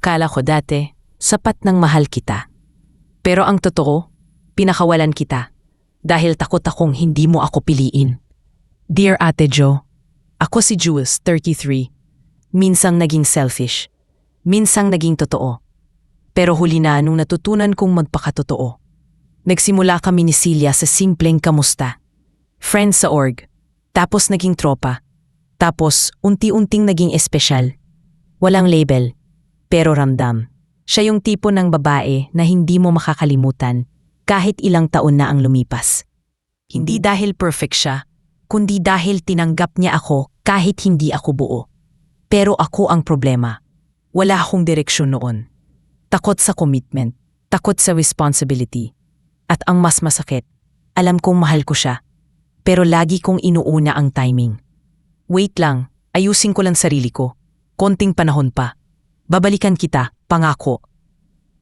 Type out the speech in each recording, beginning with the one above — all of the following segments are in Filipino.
Akala ko dati, sapat ng mahal kita. Pero ang totoo, pinakawalan kita dahil takot akong hindi mo ako piliin. Dear Ate Jo, ako si Jules, 33. Minsang naging selfish. Minsang naging totoo. Pero huli na nung natutunan kong magpakatotoo. Nagsimula kami ni Celia sa simpleng kamusta. Friends sa org. Tapos naging tropa. Tapos unti-unting naging espesyal. Walang label. Pero ramdam. Siya yung tipo ng babae na hindi mo makakalimutan kahit ilang taon na ang lumipas. Hindi dahil perfect siya, kundi dahil tinanggap niya ako kahit hindi ako buo. Pero ako ang problema. Wala akong direksyon noon. Takot sa commitment, takot sa responsibility. At ang mas masakit, alam kong mahal ko siya. Pero lagi kong inuuna ang timing. Wait lang, ayusin ko lang sarili ko. Konting panahon pa. Babalikan kita, pangako.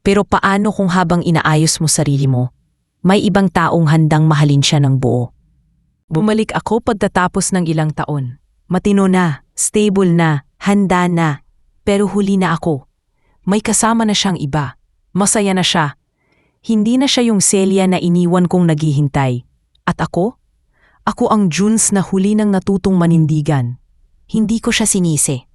Pero paano kung habang inaayos mo sarili mo, may ibang taong handang mahalin siya ng buo? Bumalik ako pagtatapos ng ilang taon. Matino na, stable na, handa na. Pero huli na ako. May kasama na siyang iba. Masaya na siya. Hindi na siya yung Celia na iniwan kong naghihintay. At ako? Ako ang Junes na huli ng natutong manindigan. Hindi ko siya sinisi.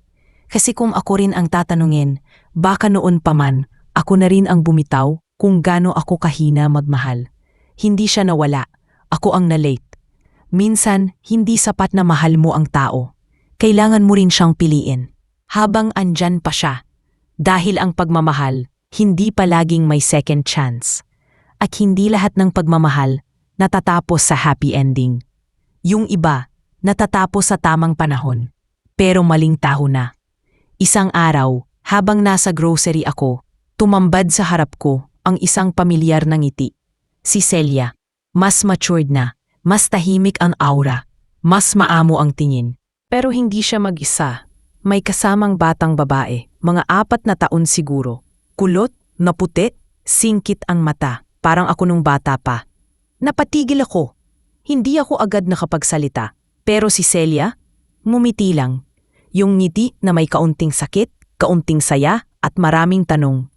Kasi kung ako rin ang tatanungin, baka noon pa man, ako na rin ang bumitaw kung gaano ako kahina magmahal. Hindi siya nawala. Ako ang na-late. Minsan, hindi sapat na mahal mo ang tao. Kailangan mo rin siyang piliin. Habang andyan pa siya. Dahil ang pagmamahal, hindi palaging may second chance. At hindi lahat ng pagmamahal natatapos sa happy ending. Yung iba, natatapos sa tamang panahon. Pero maling taho na. Isang araw, habang nasa grocery ako, tumambad sa harap ko ang isang pamilyar na ngiti. Si Celia. Mas matured na, mas tahimik ang aura, mas maamo ang tingin. Pero hindi siya mag-isa. May kasamang batang babae, mga apat na taon siguro. Kulot, naputi, singkit ang mata, parang ako nung bata pa. Napatigil ako. Hindi ako agad nakapagsalita. Pero si Celia, ngumiti lang. Yung ngiti na may kaunting sakit, kaunting saya, at maraming tanong.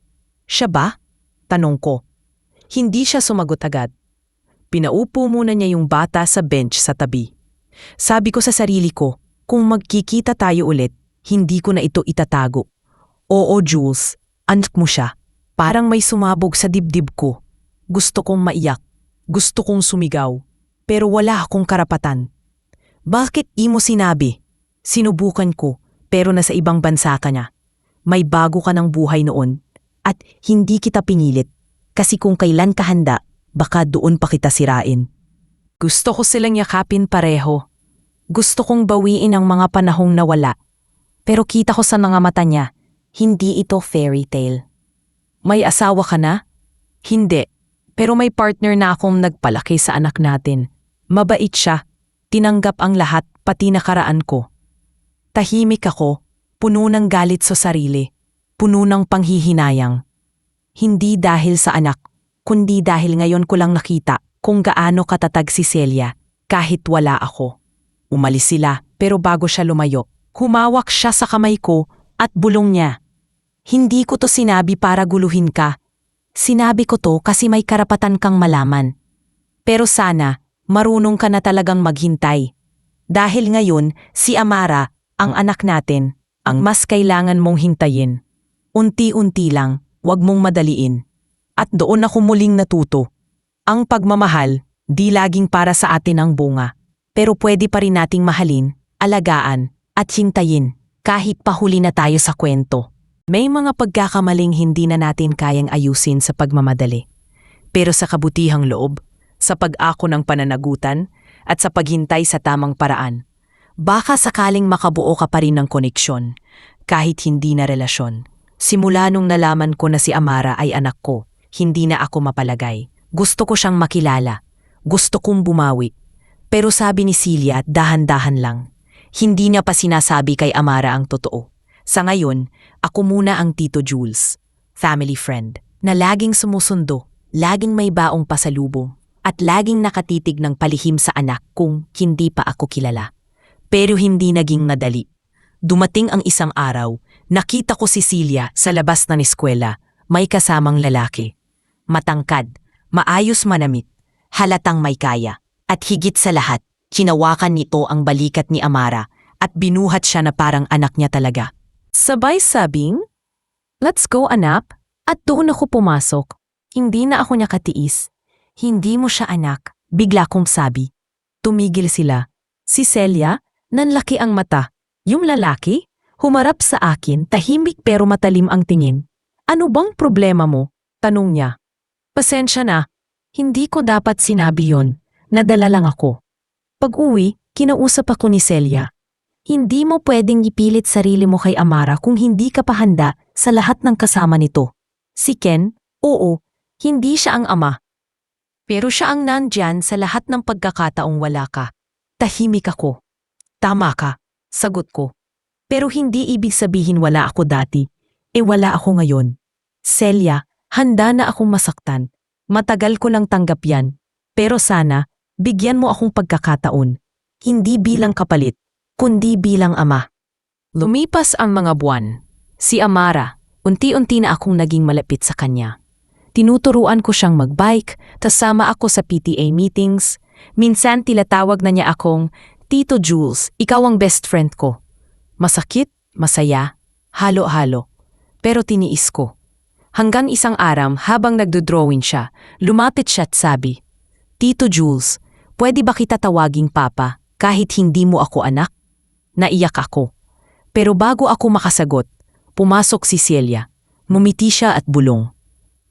Siya ba? Tanong ko. Hindi siya sumagot agad. Pinaupo muna niya yung bata sa bench sa tabi. Sabi ko sa sarili ko, kung magkikita tayo ulit, hindi ko na ito itatago. Oo, Jules, anak mo siya. Parang may sumabog sa dibdib ko. Gusto kong maiyak. Gusto kong sumigaw. Pero wala akong karapatan. Bakit imo sinabi? Sinubukan ko, pero nasa ibang bansa ka niya. May bago ka ng buhay noon. At hindi kita pinilit. Kasi kung kailan ka handa, baka doon pa kita sirain. Gusto ko silang yakapin pareho. Gusto kong bawiin ang mga panahong nawala. Pero kita ko sa mga mata niya, hindi ito fairy tale. May asawa ka na? Hindi. Pero may partner na akong nagpalaki sa anak natin. Mabait siya. Tinanggap ang lahat, pati nakaraan ko. Tahimik ako, puno ng galit sa sarili, puno ng panghihinayang. Hindi dahil sa anak, kundi dahil ngayon ko lang nakita kung gaano katatag si Celia kahit wala ako. Umalis sila pero bago siya lumayo, humawak siya sa kamay ko at bulong niya. Hindi ko to sinabi para guluhin ka. Sinabi ko to kasi may karapatan kang malaman. Pero sana, marunong ka na talagang maghintay. Dahil ngayon, si Amara, ang anak natin, ang mas kailangan mong hintayin. Unti-unti lang, wag mong madaliin. At doon ako muling natuto. Ang pagmamahal, di laging para sa atin ang bunga. Pero pwede pa rin nating mahalin, alagaan, at hintayin, kahit pahuli na tayo sa kwento. May mga pagkakamaling hindi na natin kayang ayusin sa pagmamadali. Pero sa kabutihang loob, sa pag-ako ng pananagutan, at sa paghintay sa tamang paraan, baka sakaling makabuo ka pa rin ng koneksyon, kahit hindi na relasyon. Simula nung nalaman ko na si Amara ay anak ko, hindi na ako mapalagay. Gusto ko siyang makilala. Gusto kong bumawi. Pero sabi ni Celia, dahan-dahan lang. Hindi niya pa sinasabi kay Amara ang totoo. Sa ngayon, ako muna ang Tito Jules, family friend, na laging sumusundo, laging may baong pasalubong, at laging nakatitig ng palihim sa anak kung hindi pa ako kilala. Pero hindi naging madali. Dumating ang isang araw nakita ko si Celia sa labas ng eskwela, may kasamang lalaki. Matangkad, maayos manamit, halatang may kaya, at higit sa lahat, kinawakan nito ang balikat ni Amara at binuhat siya na parang anak niya talaga. Sabay sabing, Let's go anak, at doon ako pumasok. Hindi na ako niya katiis. Hindi mo siya anak, bigla kong sabi. Tumigil sila. Si Celia, nanlaki ang mata. Yung lalaki, humarap sa akin, tahimik pero matalim ang tingin. Ano bang problema mo? Tanong niya. Pasensya na, hindi ko dapat sinabi yon. Nadala lang ako. Pag-uwi, kinausap ako ni Celia. Hindi mo pwedeng ipilit sarili mo kay Amara kung hindi ka pa handa sa lahat ng kasama nito. Si Ken, oo, hindi siya ang ama. Pero siya ang nandyan sa lahat ng pagkakataong wala ka. Tahimik ako. Tama ka, sagot ko. Pero hindi ibig sabihin wala ako dati. E wala ako ngayon. Celia, handa na akong masaktan. Matagal ko lang tanggap yan. Pero sana, bigyan mo akong pagkakataon. Hindi bilang kapalit, kundi bilang ama. Lumipas ang mga buwan. Si Amara, unti-unti na akong naging malapit sa kanya. Tinuturuan ko siyang magbike, tasama ako sa PTA meetings. Minsan tilatawag na niya akong, Tito Jules, ikaw ang best friend ko. Masakit, masaya, halo-halo. Pero tiniis ko. Hanggang isang aram habang nagdodrawing siya, lumapit siya at sabi, Tito Jules, pwede ba kita tawaging papa kahit hindi mo ako anak? Naiyak ako. Pero bago ako makasagot, pumasok si Celia. Mumiti siya at bulong.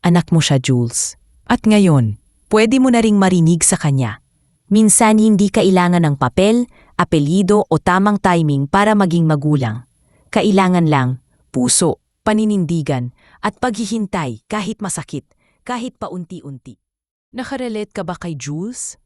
Anak mo siya, Jules. At ngayon, pwede mo na ring marinig sa kanya. Minsan hindi kailangan ng papel, apelido o tamang timing para maging magulang. Kailangan lang puso, paninindigan at paghihintay kahit masakit, kahit paunti-unti. Nakarelate ka ba kay Jules?